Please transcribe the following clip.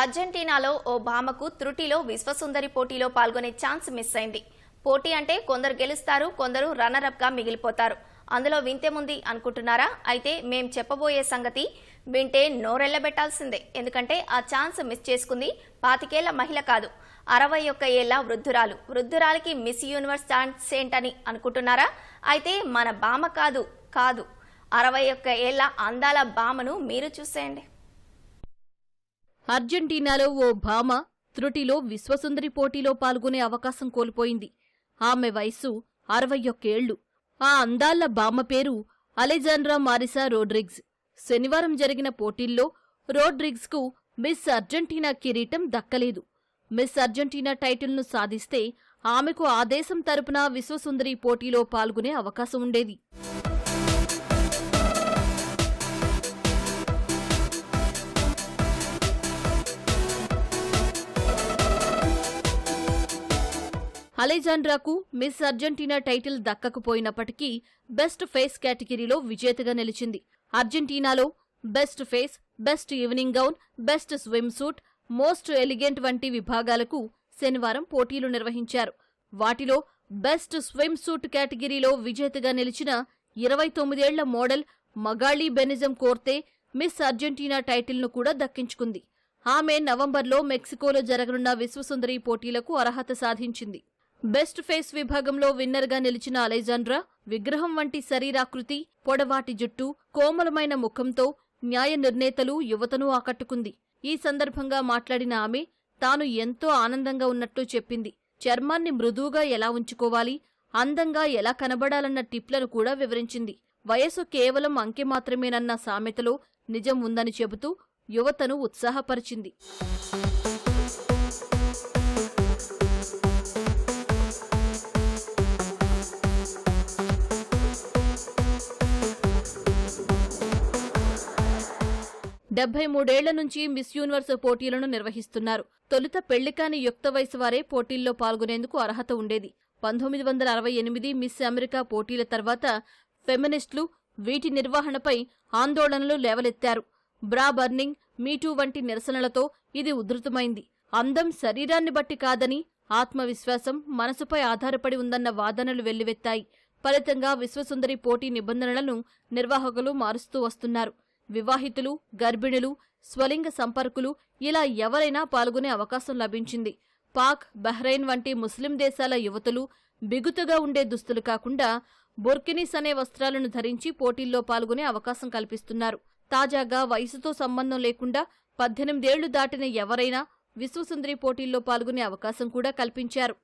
అర్జెంటీనాలో ఓ భామకు త్రుటిలో విశ్వసుందరి పోటీలో పాల్గొనే ఛాన్స్ మిస్ అయింది. పోటీ అంటే కొందరు గెలుస్తారు కొందరు రన్నరప్గా మిగిలిపోతారు. అందులో వింతేముంది అనుకుంటున్నారా? అయితే మేం చెప్పబోయే సంగతి వింటే నోరెళ్ళబెట్టాల్సిందే ఎందుకంటే ఆ ఛాన్స్ మిస్ చేసుకుంది పాతికేళ్ళ మహిళ కాదు అరవై ఒక్క ఏళ్ళ వృద్ధురాలు. వృద్ధురాలికి మిస్ యూనివర్స్ ఛాన్స్ ఏంటని అనుకుంటున్నారా? అయితే మన బామ కాదు కాదు. అరవై ఒక్క ఏళ్ళ అందాల బామను మీరు చూసేయండి. అర్జెంటీనాలో ఓ భామ త్రుటిలో విశ్వసుందరి పోటీలో పాల్గొనే అవకాశం కోల్పోయింది. ఆమె వయస్సు అరవై ఒక్కేళ్ళు ఆ అందాళ్ళ భామ పేరు అలెజాండ్రా మారిసా రోడ్రిగ్స్. శనివారం జరిగిన పోటీల్లో రోడ్రిగ్స్కు మిస్ అర్జెంటీనా కిరీటం దక్కలేదు. మిస్ అర్జెంటీనా టైటిల్ను సాధిస్తే ఆమెకు ఆ దేశం తరపున విశ్వసుందరి పోటీలో పాల్గొనే అవకాశం ఉండేది. అలెజాండ్రాకు మిస్ అర్జెంటీనా టైటిల్ దక్కకపోయినప్పటికీ బెస్ట్ ఫేస్ కేటగిరీలో విజేతగా నిలిచింది. అర్జెంటీనాలో best face best evening gown best swim suit most elegant వంటి విభాగాలకు శనివారం పోటీలు నిర్వహించారు. వాటిలో బెస్ట్ స్విమ్ సూట్ కేటగిరీలో విజేతగా నిలిచిన ఇరవై తొమ్మిదేళ్ళ model Magali Benejam Corte Miss Argentina టైటిల్ను కూడా దక్కించుకుంది. ఆమె నవంబర్లో మెక్సికోలో జరగనున్న విశ్వసుందరి పోటీలకు అర్హత సాధించింది. బెస్ట్ ఫేస్ విభాగంలో విన్నర్గా నిలిచిన అలెజాండ్రా విగ్రహం వంటి శరీరాకృతి పొడవాటి జుట్టు కోమలమైన ముఖంతో న్యాయ నిర్ణేతలు యువతను ఆకట్టుకుంది. ఈ సందర్భంగా మాట్లాడిన ఆమె తాను ఎంతో ఆనందంగా ఉన్నట్టు చెప్పింది. చర్మాన్ని మృదువుగా ఎలా ఉంచుకోవాలి అందంగా ఎలా కనబడాలన్న టిప్లను కూడా వివరించింది. వయసు కేవలం అంకె మాత్రమేనన్న సామెతలో నిజం ఉందని చెబుతూ యువతను ఉత్సాహపరిచింది. డెబ్బై మూడేళ్ళ నుంచి మిస్ యూనివర్స్ పోటీలను నిర్వహిస్తున్నారు. తొలుత పెళ్ళికాని యుక్త వయసు వారే పోటీల్లో పాల్గొనేందుకు అర్హత ఉండేది. పంతొమ్మిది వందల అరవై ఎనిమిది మిస్ అమెరికా పోటీల తర్వాత ఫెమినిస్టులు వీటి నిర్వహణపై ఆందోళనలు లేవలెత్తారు బ్రా బర్నింగ్ మీటూ వంటి నిరసనలతో ఇది ఉధృతమైంది. అందం శరీరాన్ని బట్టి కాదని ఆత్మవిశ్వాసం మనసుపై ఆధారపడి ఉందన్న వాదనలు వెల్లువెత్తాయి. ఫలితంగా విశ్వసుందరి పోటీ నిబంధనలను నిర్వాహకులు మారుస్తూ వస్తున్నారు. వివాహితులు గర్భిణులు స్వలింగ సంపర్కులు ఇలా ఎవరైనా పాల్గొనే అవకాశం లభించింది. పాక్ బహ్రెయిన్ వంటి ముస్లిం దేశాల యువతులు బిగుతుగా ఉండే దుస్తులు కాకుండా బొర్కినిస్ అనే వస్త్రాలను ధరించి పోటీల్లో పాల్గొనే అవకాశం కల్పిస్తున్నారు. తాజాగా వయసుతో సంబంధం లేకుండా పద్దెనిమిదేళ్ళు దాటిన ఎవరైనా విశ్వసుందరి పోటీల్లో పాల్గొనే అవకాశం కూడా కల్పించారు.